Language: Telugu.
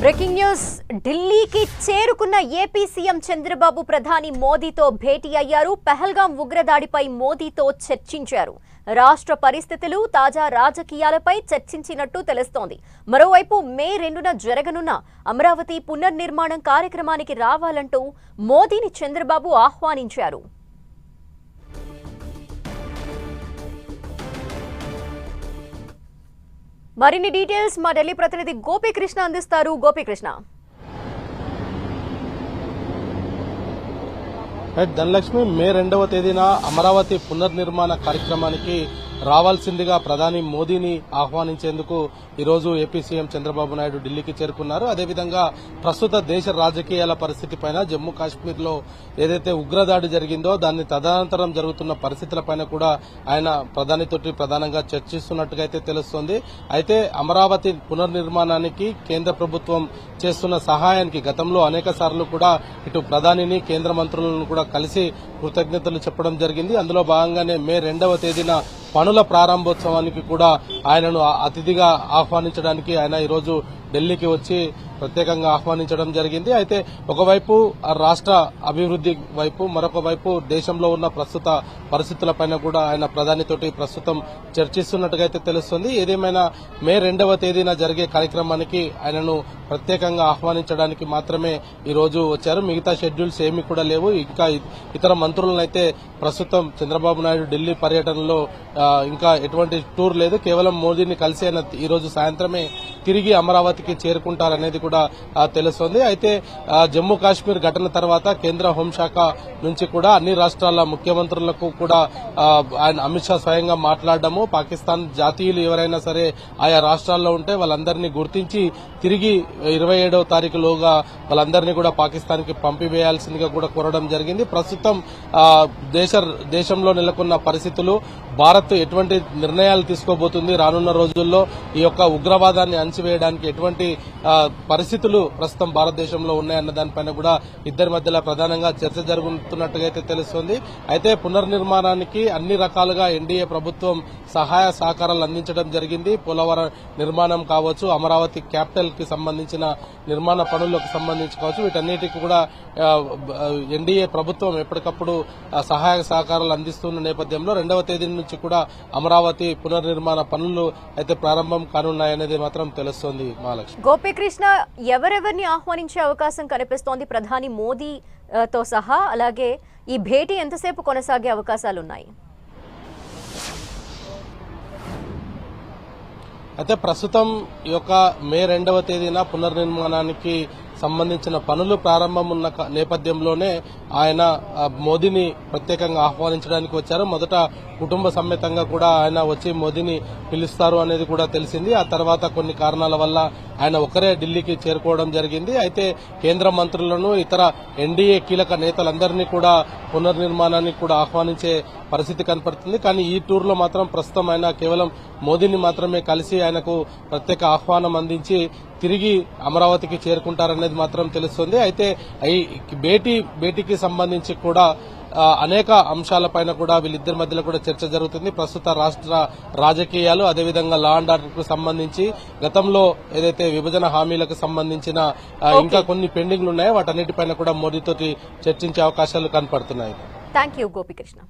Breaking news. ఢిల్లీకి చేరుకున్న ఏపీ సీఎం చంద్రబాబు ప్రధాని మోదీతో భేటీ అయ్యారు. పహల్గాం ఉగ్రదాడిపై మోదీతో చర్చించారు. రాష్ట్ర పరిస్థితులు తాజా రాజకీయాలపై చర్చించినట్టు తెలుస్తోంది. మరోవైపు మే రెండున జరగనున్న అమరావతి పునర్నిర్మాణం కార్యక్రమానికి రావాలంటూ మోదీని చంద్రబాబు ఆహ్వానించారు. మరిన్ని డీటెయిల్స్ మా ఢిల్లీ ప్రతినిధి గోపీకృష్ణ అందిస్తారు. గోపీకృష్ణ. ధనలక్ష్మి మే రెండవ తేదీన అమరావతి పునర్నిర్మాణ కార్యక్రమానికి రావాల్సిందిగా ప్రధాని మోదీని ఆహ్వానించేందుకు ఈరోజు ఏపీ సీఎం చంద్రబాబు నాయుడు ఢిల్లీకి చేరుకున్నారు. అదేవిధంగా ప్రస్తుత దేశ రాజకీయాల పరిస్థితి పైన జమ్మూ కాశ్మీర్లో ఏదైతే ఉగ్రదాడి జరిగిందో దాన్ని తదనంతరం జరుగుతున్న పరిస్థితులపైన కూడా ఆయన ప్రధానితోటి ప్రధానంగా చర్చిస్తున్నట్టుగా అయితే తెలుస్తోంది. అయితే అమరావతి పునర్నిర్మాణానికి కేంద్ర ప్రభుత్వం చేస్తున్న సహాయానికి గతంలో అనేక సార్లు కూడా ఇటు ప్రధానిని కేంద్ర మంత్రులను కూడా కలిసి కృతజ్ఞతలు చెప్పడం జరిగింది. అందులో భాగంగానే మే రెండవ తేదీన పనుల ప్రారంభోత్సవానికి కూడా ఆయనను అతిథిగా ఆహ్వానించడానికి ఆయన ఈరోజు ఢిల్లీకి వచ్చి ప్రత్యేకంగా ఆహ్వానించడం జరిగింది. అయితే ఒకవైపు ఆ రాష్ట్ర అభివృద్ది వైపు మరొక వైపు దేశంలో ఉన్న ప్రస్తుత పరిస్థితులపైన కూడా ఆయన ప్రధానితోటి ప్రస్తుతం చర్చిస్తున్నట్టుగా అయితే తెలుస్తుంది. ఏదేమైనా మే రెండవ తేదీన జరిగే కార్యక్రమానికి ఆయనను ప్రత్యేకంగా ఆహ్వానించడానికి మాత్రమే ఈ రోజు వచ్చారు. మిగతా షెడ్యూల్స్ ఏమీ కూడా లేవు. ఇంకా ఇతర మంత్రులనైతే ప్రస్తుతం చంద్రబాబు నాయుడు ఢిల్లీ పర్యటనలో ఇంకా ఎటువంటి టూర్ లేదు. కేవలం మోదీని కలిసి ఆయన ఈ రోజు సాయంత్రమే తిరిగి అమరావతికి చేరుకుంటారనేది కూడా తెలుస్తోంది. అయితే జమ్మూ కాశ్మీర్ ఘటన తర్వాత కేంద్ర హోంశాఖ నుంచి కూడా అన్ని రాష్ట్రాల ముఖ్యమంత్రులకు కూడా ఆయన అమిత్ షా స్వయంగా మాట్లాడడము. పాకిస్తాన్ జాతీయులు ఎవరైనా సరే ఆయా రాష్ట్రాల్లో ఉంటే వాళ్ళందరినీ గుర్తించి తిరిగి ఇరవై ఏడవ తారీఖులోగా వాళ్ళందరినీ కూడా పాకిస్తాన్కి పంపివేయాల్సిందిగా కూడా కోరడం జరిగింది. ప్రస్తుతం దేశ దేశంలో నెలకొన్న పరిస్థితులు భారత్ ఎటువంటి నిర్ణయాలు తీసుకోబోతుంది రానున్న రోజుల్లో ఈ యొక్క ఉగ్రవాదాన్ని అణచివేయడానికి ఎటువంటి పరిస్థితులు ప్రస్తుతం భారతదేశంలో ఉన్నాయన్న దానిపైన కూడా ఇద్దరి మధ్యలో ప్రధానంగా చర్చ జరుగుతున్నట్టుగా అయితే తెలుస్తోంది. అయితే పునర్నిర్మాణానికి అన్ని రకాలుగా ఎన్డీఏ ప్రభుత్వం సహాయ సహకారాలు అందించడం జరిగింది. పోలవరం నిర్మాణం కావచ్చు అమరావతి క్యాపిటల్కి సంబంధించిన నిర్మాణ పనులకు సంబంధించి కావచ్చు వీటన్నిటికీ కూడా ఎన్డీఏ ప్రభుత్వం ఎప్పటికప్పుడు సహాయ సహకారాలు అందిస్తున్న నేపథ్యంలో రెండవ తేదీ నుంచి కూడా అమరావతి పునర్నిర్మాణ పనులు అయితే ప్రారంభం కానున్నాయనేది మాత్రం తెలుస్తోంది మహాలక్ష్మి. గోపీకృష్ణ ఎవరెవరిని ఆహ్వానించే అవకాశం కనిపిస్తోంది? ప్రధాని మోదీ తో సహా అలాగే ఈ భేటీ ఎంతసేపు కొనసాగే అవకాశాలు ఉన్నాయి అయితే ప్రస్తుతం ఈ యొక్క మే రెండవ తేదీన పునర్నిర్మాణానికి సంబంధించిన పనులు ప్రారంభం ఉన్న నేపథ్యంలోనే ఆయన మోదీని ప్రత్యేకంగా ఆహ్వానించడానికి వచ్చారు. మొదట కుటుంబ సమేతంగా కూడా ఆయన వచ్చి మోదీని పిలుస్తారు అనేది కూడా తెలిసింది. ఆ తర్వాత కొన్ని కారణాల వల్ల ఆయన ఒకరే ఢిల్లీకి చేరుకోవడం జరిగింది. అయితే కేంద్ర మంత్రులను ఇతర ఎన్డీఏ కీలక నేతలందరినీ కూడా పునర్నిర్మాణానికి కూడా ఆహ్వానించే పరిస్థితి కనపడుతుంది. కానీ ఈ టూర్లో మాత్రం ప్రస్తుతం ఆయన కేవలం మోదీని మాత్రమే కలిసి ఆయనకు ప్రత్యేక ఆహ్వానం అందించి తిరిగి అమరావతికి చేరుకుంటారనేది మాత్రం తెలుస్తుంది. అయితే ఈ భేటీ భేటీకి సంబంధించి కూడా అనేక అంశాలపైన కూడా వీళ్ళిద్దరి మధ్యలో కూడా చర్చ జరుగుతుంది. ప్రస్తుత రాష్ట్ర రాజకీయాలు అదేవిధంగా లా అండ్ ఆర్డర్కు సంబంధించి గతంలో ఏదైతే విభజన హామీలకు సంబంధించిన ఇంకా కొన్ని పెండింగ్లు ఉన్నాయో వాటన్నిటిపైన కూడా మోదీతోటి చర్చించే అవకాశాలు కనపడుతున్నాయి. Thank you Gopikrishna.